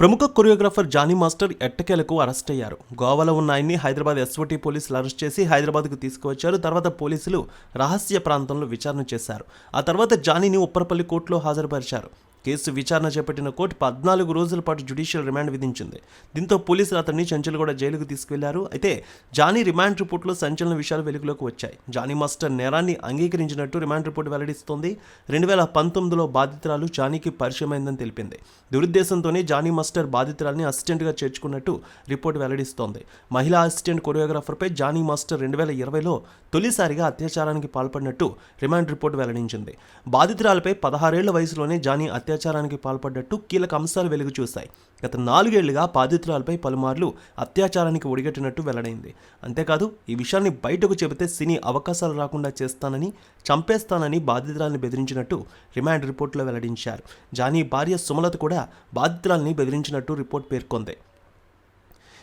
ప్రముఖ choreographer Jani master ఎట్టకేలకు arrest అయ్యారు. గోవాలో ఉన్న ఆయన్ని హైదరాబాద్ ఎస్ఓటీ పోలీసులు అరెస్ట్ చేసి హైదరాబాద్కు తీసుకువచ్చారు. తర్వాత పోలీసులు రహస్య ప్రాంతంలో విచారణ చేశారు. ఆ తర్వాత జానీని ఉప్పరపల్లి కోర్టులో హాజరుపరిచారు. కేసు విచారణ చేపట్టిన కోర్టు పద్నాలుగు రోజుల పాటు జ్యుడిషియల్ రిమాండ్ విధించింది. దీంతో పోలీసులు అతన్ని చంచల్గూడ జైలుకు తీసుకెళ్ళారు అయితే జానీ రిమాండ్ రిపోర్టులో సంచలన విషయాలు వెలుగులోకి వచ్చాయి. జానీ మాస్టర్ నేరాన్ని అంగీకరించినట్టు రిమాండ్ రిపోర్ట్ వెల్లడిస్తోంది. రెండు వేల పంతొమ్మిదిలో బాధితురాలు జానీకి పరిచయమైందని తెలిపింది. దురుద్దేశంతోనే జానీ మాస్టర్ బాధితురాల్ని అసిస్టెంట్గా చేర్చుకున్నట్టు రిపోర్ట్ వెల్లడిస్తోంది. మహిళా అసిస్టెంట్ కొరియోగ్రాఫర్పై జానీ మాస్టర్ రెండు వేల ఇరవైలో తొలిసారిగా అత్యాచారానికి పాల్పడినట్టు రిమాండ్ రిపోర్ట్ వెల్లడించింది. బాధితురాలపై పదహారేళ్ళ వయసులోనే జానీ అత్యాచారానికి పాల్పడ్డట్టు కీలక అంశాలు వెలుగు చూశాయి. గత నాలుగేళ్ళుగా బాధితురాలపై పలుమార్లు అత్యాచారానికి ఒడిగట్టినట్టు వెల్లడైంది. అంతేకాదు ఈ విషయాన్ని బయటకు చెబితే సినీ అవకాశాలు రాకుండా చేస్తానని చంపేస్తానని బాధితురాల్ని బెదిరించినట్టు రిమాండ్ రిపోర్టులో వెల్లడించారు. జానీ భార్య సుమలత కూడా బాధితురాల్ని బెదిరించినట్టు రిపోర్ట్ పేర్కొంది.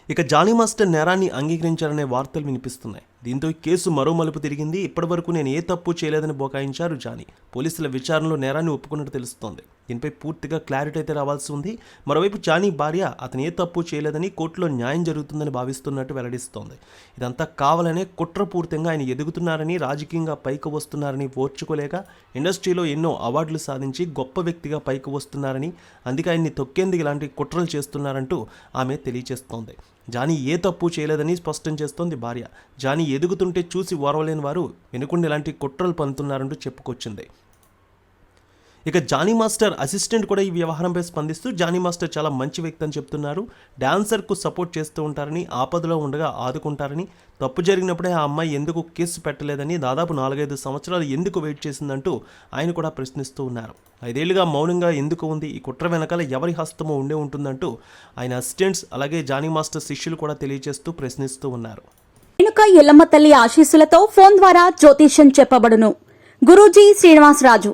ఇక జానీ మాస్టర్ నేరాన్ని అంగీకరించారనే వార్తలు వినిపిస్తున్నాయి. దీంతో కేసు మరో మలుపు తిరిగింది. ఇప్పటివరకు నేను ఏ తప్పు చేయలేదని బోకాయించారు జానీ. పోలీసుల విచారణలో నేరాన్ని ఒప్పుకున్నట్టు తెలుస్తోంది. దీనిపై పూర్తిగా క్లారిటీ అయితే రావాల్సి ఉంది. మరోవైపు జానీ భార్య అతను ఏ తప్పు చేయలేదని కోర్టులో న్యాయం జరుగుతుందని భావిస్తున్నట్టు వెల్లడిస్తోంది. ఇదంతా కావాలనే కుట్రపూర్తంగా ఆయన ఎదుగుతున్నారని రాజకీయంగా పైకి వస్తున్నారని ఓర్చుకోలేక ఇండస్ట్రీలో ఎన్నో అవార్డులు సాధించి గొప్ప వ్యక్తిగా పైకి వస్తున్నారని అందుకే ఆయన్ని తొక్కేందుకు ఇలాంటి కుట్రలు చేస్తున్నారంటూ ఆమె తెలియజేస్తోంది. జానీ ఏ తప్పు చేయలేదని స్పష్టం చేస్తోంది భార్య. జానీ ఎదుగుతుంటే చూసి ఓర్వలేని వారు వెనుకుండి ఇలాంటి కుట్రలు పన్నుతున్నారంటూ చెప్పుకొచ్చింది. ఇక జానీ మాస్టర్ అసిస్టెంట్ కూడా ఈ వ్యవహారంపై స్పందిస్తూ జానీ మాస్టర్ చాలా మంచి వ్యక్తి అని చెప్తున్నారు. డాన్సర్కు సపోర్ట్ చేస్తూ ఉంటారని ఆపదలో ఉండగా ఆదుకుంటారని తప్పు జరిగినప్పుడే ఆ అమ్మాయి ఎందుకు కేసు పెట్టలేదని దాదాపు నాలుగైదు సంవత్సరాలు ఎందుకు వెయిట్ చేసిందంటూ ఆయన కూడా ప్రశ్నిస్తూ ఉన్నారు. ఐదేళ్ళుగా మౌనంగా ఎందుకు ఉంది ఈ కుట్ర వెనకాల ఎవరి హస్తమో ఉండే ఉంటుందంటూ ఆయన అసిస్టెంట్స్ అలాగే జానీ మాస్టర్ శిష్యులు కూడా తెలియజేస్తూ ప్రశ్నిస్తూ ఉన్నారు. రేణుక ఎల్లమ్మ తల్లి ఆశీస్సులతో ఫోన్ ద్వారా జ్యోతిష్యం చెప్పబడును. గురూజీ శ్రీనివాసరాజు.